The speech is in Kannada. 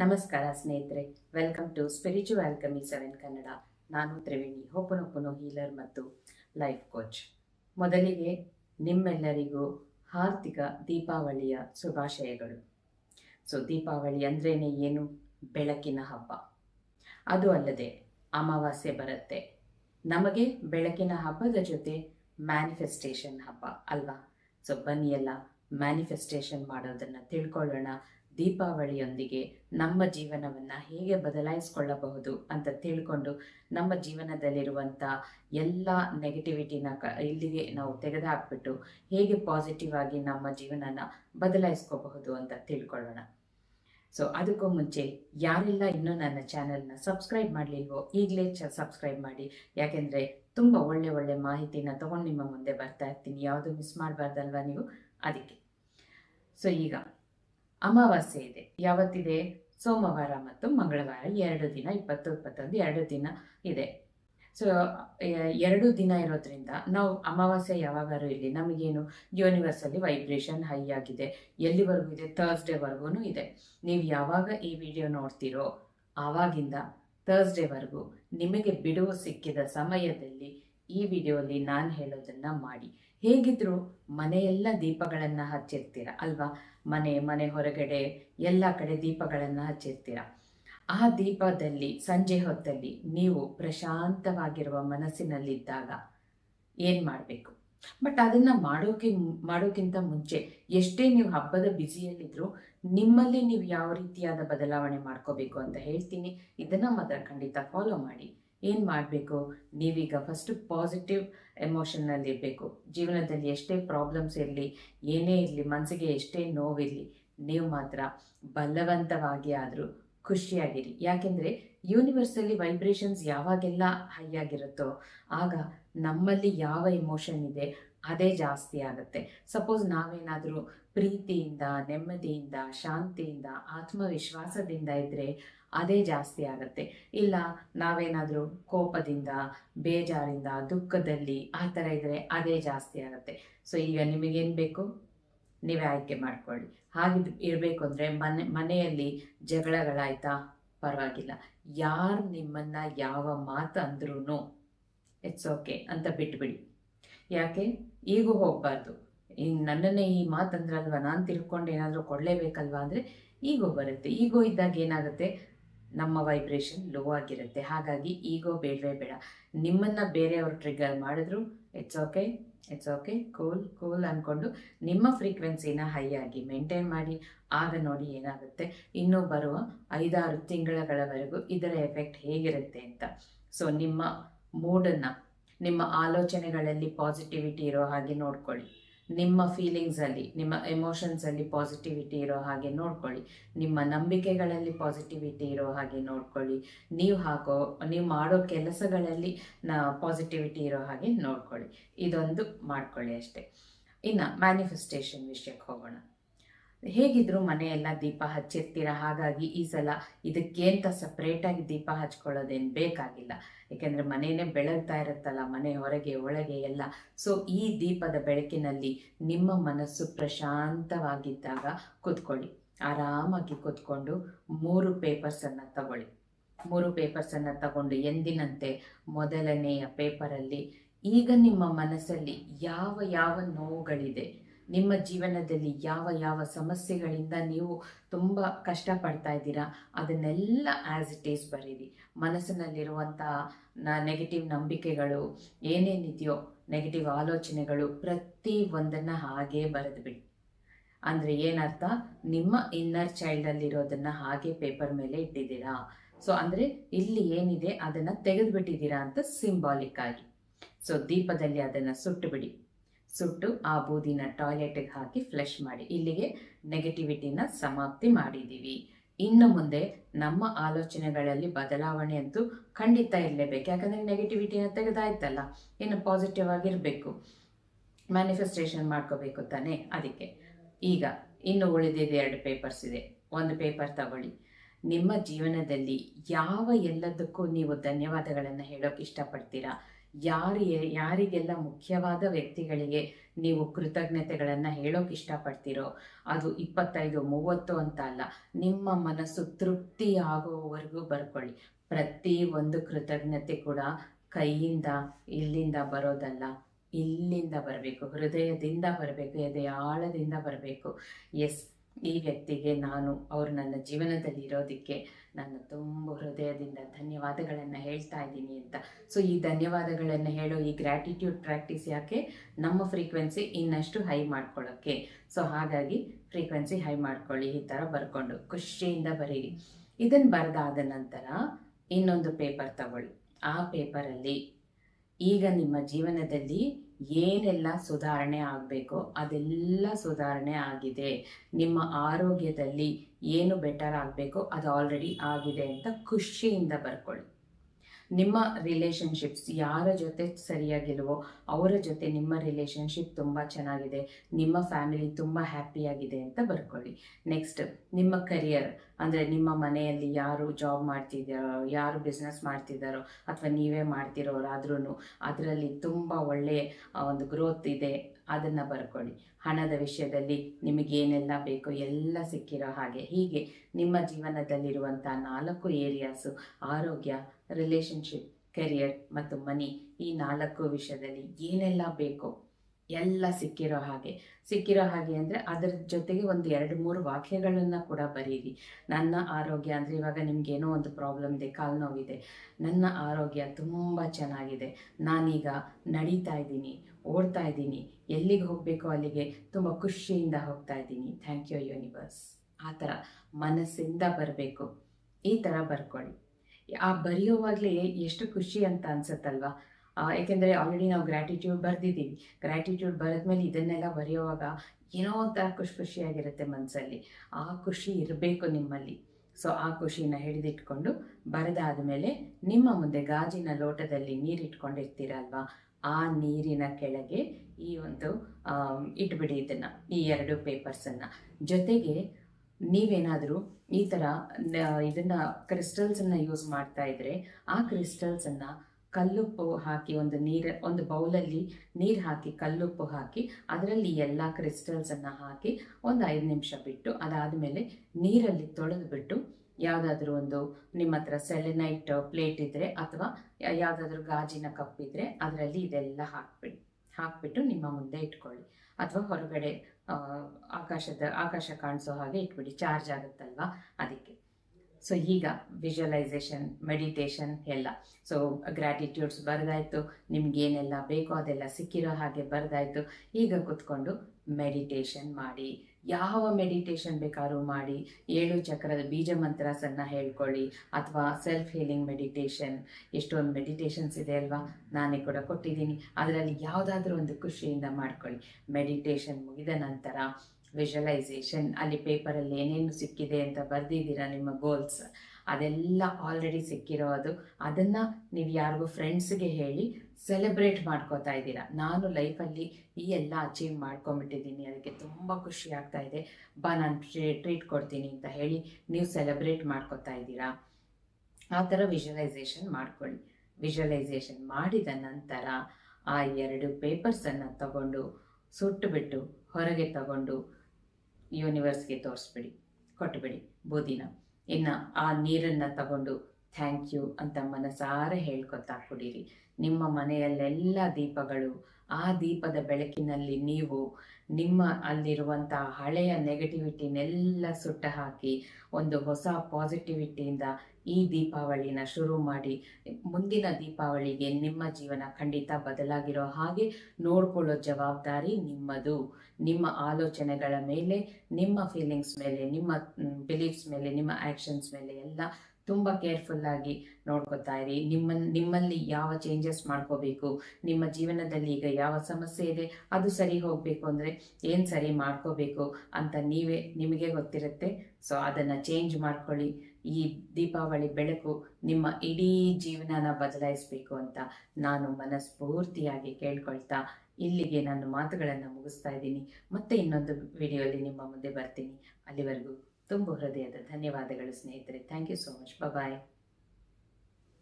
ನಮಸ್ಕಾರ ಸ್ನೇಹಿತರೆ welcome to spiritual alchemy seven Kannada ನಾನು ತ್ರಿವೇಣಿ ಹೊಪ್ಪನೊಪ್ಪನು ಹೀಲರ್ ಮತ್ತು ಲೈಫ್ ಕೋಚ್ ಮೊದಲಿಗೆ ನಿಮ್ಮೆಲ್ಲರಿಗೂ ಹಾರ್ದಿಕ ದೀಪಾವಳಿಯ ಶುಭಾಶಯಗಳು. ಸೊ ದೀಪಾವಳಿ ಅಂದ್ರೇನೆ ಏನು? ಬೆಳಕಿನ ಹಬ್ಬ. ಅದು ಅಲ್ಲದೆ ಅಮಾವಾಸ್ಯೆ ಬರುತ್ತೆ. ನಮಗೆ ಬೆಳಕಿನ ಹಬ್ಬದ ಜೊತೆ ಮ್ಯಾನಿಫೆಸ್ಟೇಷನ್ ಹಬ್ಬ ಅಲ್ವಾ? ಸೊ ಬನ್ನಿ ಎಲ್ಲ ಮ್ಯಾನಿಫೆಸ್ಟೇಷನ್ ಮಾಡೋದನ್ನು ತಿಳ್ಕೊಳ್ಳೋಣ. ದೀಪಾವಳಿಯೊಂದಿಗೆ ನಮ್ಮ ಜೀವನವನ್ನು ಹೇಗೆ ಬದಲಾಯಿಸ್ಕೊಳ್ಳಬಹುದು ಅಂತ ತಿಳ್ಕೊಂಡು ನಮ್ಮ ಜೀವನದಲ್ಲಿರುವಂಥ ಎಲ್ಲ ನೆಗೆಟಿವಿಟಿನ ಕ ಇಲ್ಲಿಗೆ ನಾವು ತೆಗೆದುಹಾಕ್ಬಿಟ್ಟು ಹೇಗೆ ಪಾಸಿಟಿವ್ ಆಗಿ ನಮ್ಮ ಜೀವನನ ಬದಲಾಯಿಸ್ಕೋಬಹುದು ಅಂತ ತಿಳ್ಕೊಳ್ಳೋಣ. ಸೊ ಅದಕ್ಕೂ ಮುಂಚೆ ಯಾರೆಲ್ಲ ಇನ್ನೂ ನನ್ನ ಚಾನೆಲ್ನ ಸಬ್ಸ್ಕ್ರೈಬ್ ಮಾಡಲಿಲ್ವೋ ಈಗಲೇ ಚ ಸಬ್ಸ್ಕ್ರೈಬ್ ಮಾಡಿ. ಯಾಕೆಂದರೆ ತುಂಬ ಒಳ್ಳೆ ಒಳ್ಳೆ ಮಾಹಿತಿನ ತೊಗೊಂಡು ನಿಮ್ಮ ಮುಂದೆ ಬರ್ತಾ ಇರ್ತೀನಿ. ಯಾವುದು ಮಿಸ್ ಮಾಡಬಾರ್ದಲ್ವಾ ನೀವು? ಅದಕ್ಕೆ. ಸೊ ಈಗ ಅಮಾವಾಸ್ಯೆ ಇದೆ ಯಾವತ್ತಿದೆ? ಸೋಮವಾರ ಮತ್ತು ಮಂಗಳವಾರ. ಎರಡು ದಿನ, ಇಪ್ಪತ್ತು, ಇಪ್ಪತ್ತೊಂದು, ಎರಡು ದಿನ ಇದೆ. ಸೊ ಎರಡು ದಿನ ಇರೋದ್ರಿಂದ ನಾವು ಅಮಾವಾಸ್ಯೆ ಯಾವಾಗಾರು ಇಲ್ಲಿ ನಮಗೇನು ಯೂನಿವರ್ಸಲ್ಲಿ ವೈಬ್ರೇಷನ್ ಹೈ ಆಗಿದೆ, ಎಲ್ಲಿವರೆಗೂ ಇದೆ? ಥರ್ಸ್ಡೇವರೆಗೂ ಇದೆ. ನೀವು ಯಾವಾಗ ಈ ವಿಡಿಯೋ ನೋಡ್ತೀರೋ ಆವಾಗಿಂದ ಥರ್ಸ್ಡೇವರೆಗೂ ನಿಮಗೆ ಬಿಡುವು ಸಿಕ್ಕಿದ ಸಮಯದಲ್ಲಿ ಈ ವಿಡಿಯೋಲಿ ನಾನು ಹೇಳೋದನ್ನು ಮಾಡಿ. ಹೇಗಿದ್ರು ಮನೆಯೆಲ್ಲ ದೀಪಗಳನ್ನು ಹಚ್ಚಿರ್ತೀರ, ಅಲ್ವಾ? ಮನೆ ಮನೆ ಹೊರಗಡೆ ಎಲ್ಲ ಕಡೆ ದೀಪಗಳನ್ನು ಹಚ್ಚಿರ್ತೀರ. ಆ ದೀಪದಲ್ಲಿ, ಸಂಜೆ ಹೊತ್ತಲ್ಲಿ ನೀವು ಪ್ರಶಾಂತವಾಗಿರುವ ಮನಸ್ಸಿನಲ್ಲಿದ್ದಾಗ ಏನು ಮಾಡಬೇಕು? ಬಟ್ ಅದನ್ನು ಮಾಡೋಕೆ, ಮಾಡೋಕ್ಕಿಂತ ಮುಂಚೆ ಎಷ್ಟೇ ನೀವು ಹಬ್ಬದ ಬ್ಯುಸಿಯಲ್ಲಿದ್ದರೂ ನಿಮ್ಮಲ್ಲಿ ನೀವು ಯಾವ ರೀತಿಯಾದ ಬದಲಾವಣೆ ಮಾಡ್ಕೋಬೇಕು ಅಂತ ಹೇಳ್ತೀನಿ. ಇದನ್ನು ಮಾತ್ರ ಖಂಡಿತ ಫಾಲೋ ಮಾಡಿ. ಏನು ಮಾಡಬೇಕು? ನೀವೀಗ ಫಸ್ಟು ಪಾಸಿಟಿವ್ ಎಮೋಷನ್ನಲ್ಲಿರಬೇಕು ಜೀವನದಲ್ಲಿ ಎಷ್ಟೇ ಪ್ರಾಬ್ಲಮ್ಸ್ ಇರಲಿ, ಏನೇ ಇರಲಿ ಮನಸ್ಸಿಗೆ ಎಷ್ಟೇ ನೋವಿರಲಿ, ನೀವು ಮಾತ್ರ ಬಲವಂತವಾಗಿ ಆದರೂ ಖುಷಿಯಾಗಿರಿ. ಯಾಕೆಂದರೆ ಯೂನಿವರ್ಸಲ್ಲಿ ವೈಬ್ರೇಷನ್ಸ್ ಯಾವಾಗೆಲ್ಲ ಹೈ ಆಗಿರುತ್ತೋ, ಆಗ ನಮ್ಮಲ್ಲಿ ಯಾವ ಎಮೋಷನ್ ಇದೆ, ಅದೇ ಜಾಸ್ತಿ ಆಗುತ್ತೆ. ಸಪೋಸ್ ನಾವೇನಾದರೂ ಪ್ರೀತಿಯಿಂದ, ನೆಮ್ಮದಿಯಿಂದ, ಶಾಂತಿಯಿಂದ, ಆತ್ಮವಿಶ್ವಾಸದಿಂದ ಇದ್ದರೆ ಅದೇ ಜಾಸ್ತಿ ಆಗುತ್ತೆ. ಇಲ್ಲ, ನಾವೇನಾದರೂ ಕೋಪದಿಂದ, ಬೇಜಾರಿಂದ, ದುಃಖದಲ್ಲಿ ಆ ಥರ ಇದ್ದರೆ ಅದೇ ಜಾಸ್ತಿ ಆಗುತ್ತೆ. ಸೊ ಈಗ ನಿಮಗೇನು ಬೇಕು? ನೀವೇ ಆಯ್ಕೆ ಮಾಡ್ಕೊಳ್ಳಿ. ಹಾಗೆ ಇರಬೇಕು ಅಂದರೆ ಮನೆ, ಮನೆಯಲ್ಲಿ ಜಗಳಗಳಾಯ್ತಾ? ಪರವಾಗಿಲ್ಲ. ಯಾರು ನಿಮ್ಮನ್ನು ಯಾವ ಮಾತು ಅಂದ್ರೂ ಇಟ್ಸ್ ಓಕೆ ಅಂತ ಬಿಟ್ಬಿಡಿ. ಯಾಕೆ? ಈಗೂ ಹೋಗಬಾರ್ದು. ಈಗ ನನ್ನನ್ನೇ ಈ ಮಾತಂದ್ರಲ್ವ ನಾನು ತಿಳ್ಕೊಂಡು ಏನಾದರೂ ಕೊಡಲೇಬೇಕಲ್ವಾ? ಅಂದರೆ ಈಗೋ ಬರುತ್ತೆ. ಈಗೋ ಇದ್ದಾಗ ಏನಾಗುತ್ತೆ? ನಮ್ಮ ವೈಬ್ರೇಷನ್ ಲೋ ಆಗಿರುತ್ತೆ. ಹಾಗಾಗಿ ಈಗೋ ಬೇಡವೇ ಬೇಡ. ನಿಮ್ಮನ್ನು ಬೇರೆಯವರು ಟ್ರಿಗರ್ ಮಾಡಿದ್ರು it's okay it's okay cool cool ಅಂದ್ಕೊಂಡು ನಿಮ್ಮ ಫ್ರೀಕ್ವೆನ್ಸಿನ ಹೈ ಆಗಿ ಮೇಂಟೈನ್ ಮಾಡಿ, ಆಗ ನೋಡಿ ಏನಾಗುತ್ತೆ? ಇನ್ನೂ ಬರುವ ಐದಾರು ತಿಂಗಳಗಳವರೆಗೂ ಇದರ ಎಫೆಕ್ಟ್ ಹೇಗಿರುತ್ತೆ ಅಂತ. ಸೊ ನಿಮ್ಮ ಮೂಡನ್ನು ನಿಮ್ಮ ಆಲೋಚನೆಗಳಲ್ಲಿ ಪಾಸಿಟಿವಿಟಿ ಇರೋ ಹಾಗೆ ನೋಡ್ಕೊಳ್ಳಿ. ನಿಮ್ಮ ಫೀಲಿಂಗ್ಸಲ್ಲಿ ನಿಮ್ಮ ಎಮೋಷನ್ಸಲ್ಲಿ ಪಾಸಿಟಿವಿಟಿ ಇರೋ ಹಾಗೆ ನೋಡ್ಕೊಳ್ಳಿ. ನಿಮ್ಮ ನಂಬಿಕೆಗಳಲ್ಲಿ ಪಾಸಿಟಿವಿಟಿ ಇರೋ ಹಾಗೆ ನೋಡ್ಕೊಳ್ಳಿ. ನೀವು ಹಾಕೋ, ನೀವು ಮಾಡೋ ಕೆಲಸಗಳಲ್ಲಿ ನಾ ಪಾಸಿಟಿವಿಟಿ ಇರೋ ಹಾಗೆ ನೋಡ್ಕೊಳ್ಳಿ. ಇದೊಂದು ಮಾಡ್ಕೊಳ್ಳಿ ಅಷ್ಟೇ. ಇನ್ನು ಮ್ಯಾನಿಫೆಸ್ಟೇಷನ್ ವಿಷಯಕ್ಕೆ ಹೋಗೋಣ. ಹೇಗಿದ್ರು ಮನೆಯೆಲ್ಲ ದೀಪ ಹಚ್ಚಿರ್ತೀರ? ಹಾಗಾಗಿ ಈ ಸಲ ಇದಕ್ಕೆ ಅಂತ ಸಪ್ರೇಟಾಗಿ ದೀಪ ಹಚ್ಕೊಳ್ಳೋದೇನು ಬೇಕಾಗಿಲ್ಲ. ಏಕೆಂದರೆ ಮನೆಯೇ ಬೆಳಗ್ತಾ ಇರುತ್ತಲ್ಲ, ಮನೆ ಹೊರಗೆ, ಒಳಗೆ ಎಲ್ಲ. ಸೊ ಈ ದೀಪದ ಬೆಳಕಿನಲ್ಲಿ ನಿಮ್ಮ ಮನಸ್ಸು ಪ್ರಶಾಂತವಾಗಿದ್ದಾಗ ಕೂತ್ಕೊಳ್ಳಿ. ಆರಾಮಾಗಿ ಕೂತ್ಕೊಂಡು ಮೂರು ಪೇಪರ್ಸನ್ನು ತಗೊಳ್ಳಿ. ಮೂರು ಪೇಪರ್ಸನ್ನು ತಗೊಂಡು ಎಂದಿನಂತೆ ಮೊದಲನೆಯ ಪೇಪರಲ್ಲಿ ಈಗ ನಿಮ್ಮ ಮನಸ್ಸಲ್ಲಿ ಯಾವ ಯಾವ ನೋವುಗಳಿದೆ? ನಿಮ್ಮ ಜೀವನದಲ್ಲಿ ಯಾವ ಯಾವ ಸಮಸ್ಯೆಗಳಿಂದ ನೀವು ತುಂಬ ಕಷ್ಟಪಡ್ತಾ ಇದ್ದೀರಾ, ಅದನ್ನೆಲ್ಲ ಆ್ಯಸ್ ಇಟ್ ಈಸ್ ಬರೀರಿ. ಮನಸ್ಸಿನಲ್ಲಿರುವಂಥ ನ ನೆಗೆಟಿವ್ ನಂಬಿಕೆಗಳು ಏನೇನಿದೆಯೋ ನೆಗೆಟಿವ್ ಆಲೋಚನೆಗಳು ಪ್ರತಿ ಒಂದನ್ನು ಹಾಗೇ ಬರೆದು ಬಿಡಿ. ಅಂದರೆ ಏನರ್ಥ? ನಿಮ್ಮ ಇನ್ನರ್ ಚೈಲ್ಡಲ್ಲಿರೋದನ್ನು ಹಾಗೆ ಪೇಪರ್ ಮೇಲೆ ಇಟ್ಟಿದ್ದೀರಾ. ಸೊ ಅಂದರೆ ಇಲ್ಲಿ ಏನಿದೆ, ಅದನ್ನು ತೆಗೆದುಬಿಟ್ಟಿದ್ದೀರಾ ಅಂತ ಸಿಂಬಾಲಿಕ್ ಆಗಿ. ಸೊ ದೀಪದಲ್ಲಿ ಅದನ್ನು ಸುಟ್ಟು ಬಿಡಿ ಸುಟ್ಟು ಆ ಬೂದಿನ ಟಾಯ್ಲೆಟಿಗೆ ಹಾಕಿ ಫ್ಲಶ್ ಮಾಡಿ. ಇಲ್ಲಿಗೆ ನೆಗೆಟಿವಿಟಿನ ಸಮಾಪ್ತಿ ಮಾಡಿದ್ದೀವಿ. ಇನ್ನು ಮುಂದೆ ನಮ್ಮ ಆಲೋಚನೆಗಳಲ್ಲಿ ಬದಲಾವಣೆ ಅಂತೂ ಖಂಡಿತ ಇರಲೇಬೇಕು. ಯಾಕಂದರೆ ನೆಗೆಟಿವಿಟಿನ ತೆಗೆದಾಯ್ತಲ್ಲ, ಇನ್ನು ಪಾಸಿಟಿವ್ ಆಗಿರಬೇಕು. ಮ್ಯಾನಿಫೆಸ್ಟೇಷನ್ ಮಾಡ್ಕೋಬೇಕು ತಾನೇ ಅದಕ್ಕೆ. ಈಗ ಇನ್ನು ಉಳಿದಿದೆ ಎರಡು ಪೇಪರ್ಸ್ ಇದೆ. ಒಂದು ಪೇಪರ್ ತಗೊಳ್ಳಿ. ನಿಮ್ಮ ಜೀವನದಲ್ಲಿ ಯಾವ ಎಲ್ಲದಕ್ಕೂ ನೀವು ಧನ್ಯವಾದಗಳನ್ನು ಹೇಳೋಕೆ ಇಷ್ಟಪಡ್ತೀರಾ? ಯಾರಿಗೆ, ಯಾರಿಗೆಲ್ಲ ಮುಖ್ಯವಾದ ವ್ಯಕ್ತಿಗಳಿಗೆ ನೀವು ಕೃತಜ್ಞತೆಗಳನ್ನು ಹೇಳೋಕೆ ಇಷ್ಟಪಡ್ತೀರೋ, ಅದು ಇಪ್ಪತ್ತೈದು, ಮೂವತ್ತು ಅಂತ ಅಲ್ಲ, ನಿಮ್ಮ ಮನಸ್ಸು ತೃಪ್ತಿ ಆಗೋವರೆಗೂ ಬರ್ಕೊಳ್ಳಿ. ಪ್ರತಿ ಒಂದು ಕೃತಜ್ಞತೆ ಕೂಡ ಕೈಯಿಂದ, ಇಲ್ಲಿಂದ ಬರೋದಲ್ಲ, ಇಲ್ಲಿಂದ ಬರಬೇಕು, ಹೃದಯದಿಂದ ಬರಬೇಕು ಎದೆ ಆಳದಿಂದ ಬರಬೇಕು. ಎಸ್ ಈ ವ್ಯಕ್ತಿಗೆ ನಾನು ಅವರು ನನ್ನ ಜೀವನದಲ್ಲಿ ಇರೋದಕ್ಕೆ ನಾನು ತುಂಬ ಹೃದಯದಿಂದ ಧನ್ಯವಾದಗಳನ್ನು ಹೇಳ್ತಾ ಇದ್ದೀನಿ ಅಂತ. ಸೊ ಈ ಧನ್ಯವಾದಗಳನ್ನು ಹೇಳೋ ಈ ಗ್ರ್ಯಾಟಿಟ್ಯೂಡ್ ಪ್ರಾಕ್ಟೀಸ್ ಯಾಕೆ? ನಮ್ಮ ಫ್ರೀಕ್ವೆನ್ಸಿ ಇನ್ನಷ್ಟು ಹೈ ಮಾಡ್ಕೊಳ್ಳೋಕ್ಕೆ. ಸೊ ಹಾಗಾಗಿ ಫ್ರೀಕ್ವೆನ್ಸಿ ಹೈ ಮಾಡ್ಕೊಳ್ಳಿ. ಈ ಥರ ಬರ್ಕೊಂಡು ಖುಷಿಯಿಂದ ಬರೀರಿ. ಇದನ್ನು ಬರೆದಾದ ನಂತರ ಇನ್ನೊಂದು ಪೇಪರ್ ತಗೊಳ್ಳಿ. ಆ ಪೇಪರಲ್ಲಿ ಈಗ ನಿಮ್ಮ ಜೀವನದಲ್ಲಿ ಏನೆಲ್ಲ ಸುಧಾರಣೆ ಆಗಬೇಕೋ ಅದೆಲ್ಲ ಸುಧಾರಣೆ ಆಗಿದೆ. ನಿಮ್ಮ ಆರೋಗ್ಯದಲ್ಲಿ ಏನು ಬೆಟರ್ ಆಗಬೇಕೋ ಅದು ಆಲ್ರೆಡಿ ಆಗಿದೆ ಅಂತ ಖುಷಿಯಿಂದ ಬರ್ಕೊಳ್ಳಿ. ನಿಮ್ಮ ರಿಲೇಷನ್ಶಿಪ್ಸ್ ಯಾರ ಜೊತೆ ಸರಿಯಾಗಿಲ್ವೋ ಅವರ ಜೊತೆ ನಿಮ್ಮ ರಿಲೇಷನ್ಶಿಪ್ ತುಂಬ ಚೆನ್ನಾಗಿದೆ. ನಿಮ್ಮ ಫ್ಯಾಮಿಲಿ ತುಂಬ ಹ್ಯಾಪಿಯಾಗಿದೆ ಅಂತ ಬರ್ಕೊಳ್ಳಿ. ನೆಕ್ಸ್ಟ್ ನಿಮ್ಮ ಕರಿಯರ್ ಅಂದರೆ ನಿಮ್ಮ ಮನೆಯಲ್ಲಿ ಯಾರು ಜಾಬ್ ಮಾಡ್ತಿದ್ದಾರೋ ಯಾರು ಬಿಸ್ನೆಸ್ ಮಾಡ್ತಿದ್ದಾರೋ ಅಥವಾ ನೀವೇ ಮಾಡ್ತಿರೋರಾದ್ರೂ ಅದರಲ್ಲಿ ತುಂಬ ಒಳ್ಳೆಯ ಒಂದು ಗ್ರೋತ್ ಇದೆ ಅದನ್ನು ಬರ್ಕೊಳ್ಳಿ. ಹಣದ ವಿಷಯದಲ್ಲಿ ನಿಮಗೇನೆಲ್ಲ ಬೇಕೋ ಎಲ್ಲ ಸಿಕ್ಕಿರೋ ಹಾಗೆ ಹೀಗೆ ನಿಮ್ಮ ಜೀವನದಲ್ಲಿರುವಂಥ ನಾಲ್ಕು ಏರಿಯಾಸು ಆರೋಗ್ಯ ರಿಲೇಷನ್ಶಿಪ್ ಕೆರಿಯರ್ ಮತ್ತು ಮನಿ ಈ ನಾಲ್ಕು ವಿಷಯದಲ್ಲಿ ಏನೆಲ್ಲ ಬೇಕೋ ಎಲ್ಲ ಸಿಕ್ಕಿರೋ ಹಾಗೆ. ಸಿಕ್ಕಿರೋ ಹಾಗೆ ಅಂದರೆ ಅದರ ಜೊತೆಗೆ ಒಂದು ಎರಡು ಮೂರು ವಾಕ್ಯಗಳನ್ನು ಕೂಡ ಬರೀರಿ. ನನ್ನ ಆರೋಗ್ಯ ಅಂದರೆ ಇವಾಗ ನಿಮಗೇನೋ ಒಂದು ಪ್ರಾಬ್ಲಮ್ ಇದೆ ಕಾಲು ನೋವಿದೆ ನನ್ನ ಆರೋಗ್ಯ ತುಂಬ ಚೆನ್ನಾಗಿದೆ. ನಾನೀಗ ನಡೀತಾ ಇದ್ದೀನಿ, ಓಡ್ತಾ ಇದ್ದೀನಿ. ಎಲ್ಲಿಗೆ ಹೋಗಬೇಕೋ ಅಲ್ಲಿಗೆ ತುಂಬ ಖುಷಿಯಿಂದ ಹೋಗ್ತಾ ಇದ್ದೀನಿ. ಥ್ಯಾಂಕ್ ಯು ಯೂನಿವರ್ಸ್ ಆ ಥರ ಮನಸ್ಸಿಂದ ಬರಬೇಕು. ಈ ಥರ ಬರ್ಕೊಳ್ಳಿ. ಆ ಬರೆಯುವಾಗಲೇ ಎಷ್ಟು ಖುಷಿ ಅಂತ ಅನ್ಸುತ್ತಲ್ವಾ? ಏಕೆಂದರೆ ಆಲ್ರೆಡಿ ನಾವು ಗ್ರ್ಯಾಟಿಟ್ಯೂಡ್ ಬರೆದಿದ್ದೀವಿ. ಗ್ರ್ಯಾಟಿಟ್ಯೂಡ್ ಬರೆದ್ಮೇಲೆ ಇದನ್ನೆಲ್ಲ ಬರೆಯುವಾಗ ಏನೋ ಒಂಥರ ಖುಷಿ ಖುಷಿಯಾಗಿರುತ್ತೆ ಮನಸ್ಸಲ್ಲಿ ಆ ಖುಷಿ ಇರಬೇಕು ನಿಮ್ಮಲ್ಲಿ. ಸೊ ಆ ಖುಷಿನ ಹಿಡಿದಿಟ್ಕೊಂಡು ಬರೆದಾದ ಮೇಲೆ ನಿಮ್ಮ ಮುಂದೆ ಗಾಜಿನ ಲೋಟದಲ್ಲಿ ನೀರಿಟ್ಕೊಂಡಿರ್ತೀರಲ್ವಾ? ಆ ನೀರಿನ ಕೆಳಗೆ ಈ ಒಂದು ಇಟ್ಬಿಡಿ ಇದನ್ನು, ಈ ಎರಡು ಪೇಪರ್ಸನ್ನು ಜೊತೆಗೆ ನೀವೇನಾದರೂ ಈ ಥರ ಇದನ್ನು ಕ್ರಿಸ್ಟಲ್ಸನ್ನು ಯೂಸ್ ಮಾಡ್ತಾ ಇದ್ರೆ, ಆ ಕ್ರಿಸ್ಟಲ್ಸನ್ನು ಕಲ್ಲುಪ್ಪು ಹಾಕಿ ಒಂದು ನೀರು, ಒಂದು ಬೌಲಲ್ಲಿ ನೀರು ಹಾಕಿ, ಕಲ್ಲುಪ್ಪು ಹಾಕಿ, ಅದರಲ್ಲಿ ಎಲ್ಲ ಕ್ರಿಸ್ಟಲ್ಸನ್ನು ಹಾಕಿ ಒಂದು ಐದು ನಿಮಿಷ ಬಿಟ್ಟು ಅದಾದ ಮೇಲೆ ನೀರಲ್ಲಿ ತೊಳೆದುಬಿಟ್ಟು ಯಾವುದಾದ್ರೂ ಒಂದು ನಿಮ್ಮ ಹತ್ರ ಸೆಲೆನೈಟ್ ಪ್ಲೇಟ್ ಇದ್ದರೆ ಅಥವಾ ಯಾವುದಾದ್ರೂ ಗಾಜಿನ ಕಪ್ ಇದ್ದರೆ ಅದರಲ್ಲಿ ಇದೆಲ್ಲ ಹಾಕ್ಬಿಡಿ, ಹಾಕ್ಬಿಟ್ಟು ನಿಮ್ಮ ಮುಂದೆ ಇಟ್ಕೊಳ್ಳಿ. ಅಥವಾ ಹೊರಗಡೆ ಆಕಾಶದ, ಆಕಾಶ ಕಾಣಿಸೋ ಹಾಗೆ ಇಟ್ಬಿಡಿ, ಚಾರ್ಜ್ ಆಗುತ್ತಲ್ವಾ? ಅದಕ್ಕೆ. ಸೊ ಈಗ ವಿಜುವಲೈಸೇಷನ್ ಮೆಡಿಟೇಷನ್ ಎಲ್ಲ. ಸೊ ಗ್ರ್ಯಾಟಿಟ್ಯೂಡ್ಸ್ ಬರೆದಾಯಿತು, ನಿಮ್ಗೇನೆಲ್ಲ ಬೇಕೋ ಅದೆಲ್ಲ ಸಿಕ್ಕಿರೋ ಹಾಗೆ ಬರೆದಾಯಿತು. ಈಗ ಕೂತ್ಕೊಂಡು ಮೆಡಿಟೇಷನ್ ಮಾಡಿ. ಯಾವ ಮೆಡಿಟೇಷನ್ ಬೇಕಾದ್ರೂ ಮಾಡಿ, ಏಳು ಚಕ್ರದ ಬೀಜ ಮಂತ್ರಾಸನ್ನ ಹೇಳ್ಕೊಳ್ಳಿ ಅಥವಾ ಸೆಲ್ಫ್ ಹೀಲಿಂಗ್ ಮೆಡಿಟೇಷನ್ ಎಷ್ಟೊಂದು ಮೆಡಿಟೇಷನ್ಸ್ ಇದೆ ಅಲ್ವಾ? ನಾನೇ ಕೂಡ ಕೊಟ್ಟಿದ್ದೀನಿ. ಅದರಲ್ಲಿ ಯಾವುದಾದ್ರೂ ಒಂದು ಖುಷಿಯಿಂದ ಮಾಡ್ಕೊಳ್ಳಿ. ಮೆಡಿಟೇಷನ್ ಮುಗಿದ ನಂತರ ವಿಜುವಲೈಸೇಷನ್ ಅಲ್ಲಿ ಪೇಪರಲ್ಲಿ ಏನೇನು ಸಿಕ್ಕಿದೆ ಅಂತ ಬರೆದಿದ್ದೀರಾ ನಿಮ್ಮ ಗೋಲ್ಸ್ ಅದೆಲ್ಲ ಆಲ್ರೆಡಿ ಸಿಕ್ಕಿರೋದು. ಅದನ್ನು ನೀವು ಯಾರಿಗೂ ಫ್ರೆಂಡ್ಸ್ಗೆ ಹೇಳಿ ಸೆಲೆಬ್ರೇಟ್ ಮಾಡ್ಕೋತಾ ಇದ್ದೀರಾ. ನಾನು ಲೈಫಲ್ಲಿ ಈ ಎಲ್ಲ ಅಚೀವ್ ಮಾಡ್ಕೊಂಬಿಟ್ಟಿದ್ದೀನಿ ಅದಕ್ಕೆ ತುಂಬ ಖುಷಿ ಆಗ್ತಾ ಇದೆ. ಬಾ, ನಾನು ಟ್ರೀಟ್ ಕೊಡ್ತೀನಿ ಅಂತ ಹೇಳಿ ನೀವು ಸೆಲೆಬ್ರೇಟ್ ಮಾಡ್ಕೋತಾ ಇದ್ದೀರಾ. ಆ ಥರ ವಿಜುವಲೈಸೇಷನ್ ಮಾಡ್ಕೊಳ್ಳಿ. ವಿಜುವಲೈಸೇಷನ್ ಮಾಡಿದ ನಂತರ ಆ ಎರಡು ಪೇಪರ್ಸನ್ನು ತಗೊಂಡು ಸುಟ್ಟುಬಿಟ್ಟು ಹೊರಗೆ ತಗೊಂಡು ಯೂನಿವರ್ಸ್ಗೆ ತೋರಿಸ್ಬಿಡಿ. ಕೊಟ್ಬಿಡಿ ಬೂದಿನ. ಇನ್ನು ಆ ನೀರನ್ನು ತಗೊಂಡು ಥ್ಯಾಂಕ್ ಯು ಅಂತ ಮನಸಾರೆ ಹೇಳ್ಕೊತಾ ಕುಡೀರಿ. ನಿಮ್ಮ ಮನೆಯಲ್ಲೆಲ್ಲ ದೀಪಗಳು ಆ ದೀಪದ ಬೆಳಕಿನಲ್ಲಿ ನೀವು ನಿಮ್ಮ ಅಲ್ಲಿರುವಂಥ ಹಳೆಯ ನೆಗೆಟಿವಿಟಿನೆಲ್ಲ ಸುಟ್ಟ ಹಾಕಿ ಒಂದು ಹೊಸ ಪಾಸಿಟಿವಿಟಿಯಿಂದ ಈ ದೀಪಾವಳಿನ ಶುರು ಮಾಡಿ, ಮುಂದಿನ ದೀಪಾವಳಿಗೆ ನಿಮ್ಮ ಜೀವನ ಖಂಡಿತ ಬದಲಾಗಿರೋ ಹಾಗೆ ನೋಡ್ಕೊಳ್ಳೋ ಜವಾಬ್ದಾರಿ ನಿಮ್ಮದು. ನಿಮ್ಮ ಆಲೋಚನೆಗಳ ಮೇಲೆ, ನಿಮ್ಮ ಫೀಲಿಂಗ್ಸ್ ಮೇಲೆ, ನಿಮ್ಮ ಬಿಲೀಫ್ಸ್ ಮೇಲೆ, ನಿಮ್ಮ ಆ್ಯಕ್ಷನ್ಸ್ ಮೇಲೆ ಎಲ್ಲ ತುಂಬ ಕೇರ್ಫುಲ್ಲಾಗಿ ನೋಡ್ಕೋತಾ ಇರಿ. ನಿಮ್ಮ ನಿಮ್ಮಲ್ಲಿ ಯಾವ ಚೇಂಜಸ್ ಮಾಡ್ಕೋಬೇಕು, ನಿಮ್ಮ ಜೀವನದಲ್ಲಿ ಈಗ ಯಾವ ಸಮಸ್ಯೆ ಇದೆ, ಅದು ಸರಿ ಹೋಗಬೇಕು ಅಂದರೆ ಏನು ಸರಿ ಮಾಡ್ಕೋಬೇಕು ಅಂತ ನೀವೇ ನಿಮಗೆ ಗೊತ್ತಿರುತ್ತೆ. ಸೊ ಅದನ್ನು ಚೇಂಜ್ ಮಾಡ್ಕೊಳ್ಳಿ. ಈ ದೀಪಾವಳಿ ಬೆಳಕು ನಿಮ್ಮ ಇಡೀ ಜೀವನನ ಬದಲಾಯಿಸಬೇಕು ಅಂತ ನಾನು ಮನಸ್ಫೂರ್ತಿಯಾಗಿ ಕೇಳ್ಕೊಳ್ತಾ ಇಲ್ಲಿಗೆ ನಾನು ಮಾತುಗಳನ್ನು ಮುಗಿಸ್ತಾ ಇದ್ದೀನಿ. ಮತ್ತೆ ಇನ್ನೊಂದು ವಿಡಿಯೋಲಿ ನಿಮ್ಮ ಮುಂದೆ ಬರ್ತೀನಿ. ಅಲ್ಲಿವರೆಗೂ ತುಂಬ ಹೃದಯದ ಧನ್ಯವಾದಗಳು ಸ್ನೇಹಿತರೆ. Thank you so much bye